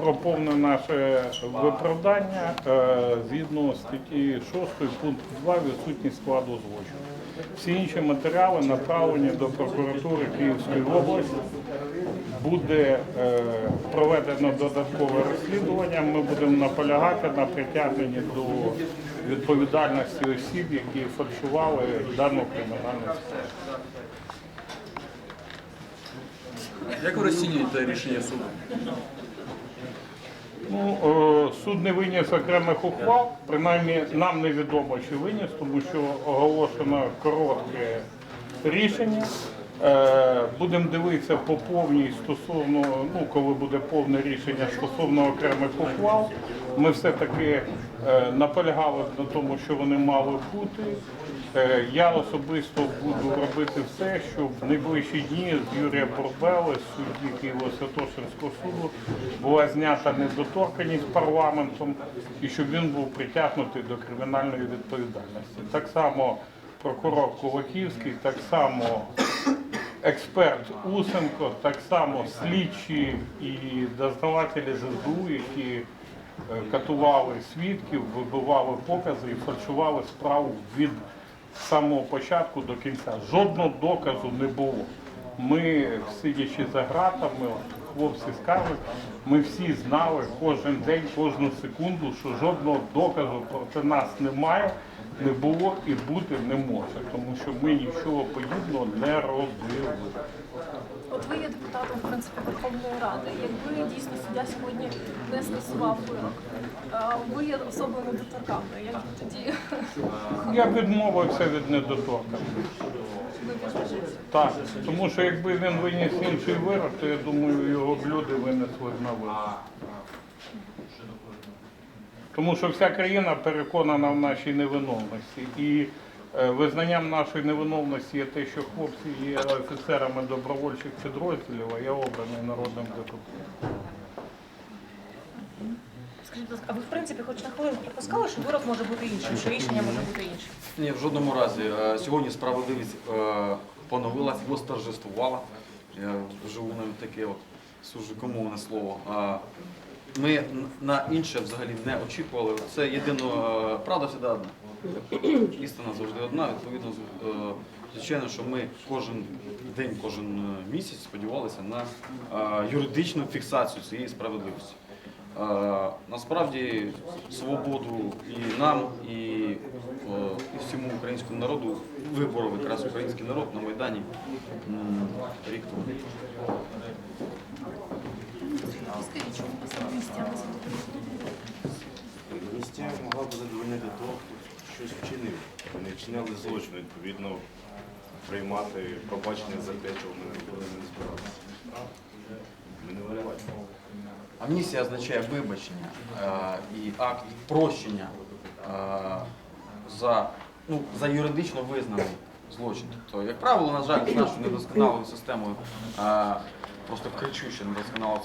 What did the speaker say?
про повне наше виправдання е, згідно статті 6 пункту 2 відсутність складу злочину. Всі інші матеріали направлені до прокуратури Київської області. Буде е, проведено додаткове розслідування. Ми будемо наполягати на притягненні до відповідальності осіб, які фальшували дану кримінальну справу. Як ви розцінюєте рішення суду? Ну, е, суд не виніс окремих ухвал, принаймні нам невідомо, чи виніс, тому що оголошено коротке рішення. Е, Будемо дивитися по повній стосовно, ну коли буде повне рішення стосовно окремих ухвал. Ми все-таки е, наполягали на тому, що вони мали бути. Е, Я особисто буду робити все, щоб в найближчі дні з Юрія Бурбели, судді Києво-Святошинського суду, була знята недоторканність парламентом і щоб він був притягнутий до кримінальної відповідальності. Так само прокурор Кулаківський, так само експерт Усенко, так само слідчі і дознавателі ЗСБУ, які е, катували свідків, вибивали покази і фальшували справу від самого початку до кінця. Жодного доказу не було. Ми, сидячи за ґратами, от хлопці скажуть, ми всі знали кожен день, кожну секунду, що жодного доказу проти нас немає, не було і бути не може, тому що ми нічого подібного не робили. От ви є депутатом в принципі Верховної Ради. Якби дійсно суддя не скасував вирок, ви є особою недоторканною. Як тоді Я відмовився від відважите? Так, тому що якби він виніс інший вирок, то я думаю, його б люди винесли на вирок. Тому що вся країна переконана в нашій невиновності. І е, визнанням нашої невиновності є те, що хлопці є офіцерами добровольчих підрозділів, а я обраний народним депутатом. А ви в принципі хоч на хвилину припускали, що вирок може бути іншим, що рішення може бути іншим? Ні, в жодному разі. Е, Сьогодні справедливість е, поновилась, восторжествувала. Я живу навіть таке от сужикомовне слово. Ми на інше взагалі не очікували. Це єдино е, правда завжди одна. Істина завжди одна. Відповідно, е, звичайно, що ми кожен день, кожен місяць сподівалися на юридичну фіксацію цієї справедливості. Насправді свободу і нам, і, е, і всьому українському народу виборов якраз український народ на Майдані рік тому. Скажіть, могла б задовольнити того, хто щось вчинив. Вони вчиняли злочин, відповідно, приймати пробачення за те, чого вони робили, не збиралися. Ми не винуваті. Амністія означає вибачення е, і акт прощення е, за, ну, за юридично визнаний злочин. Тобто, як правило, на жаль, з нашою недосконалою системою, е, просто кричуще недосконалою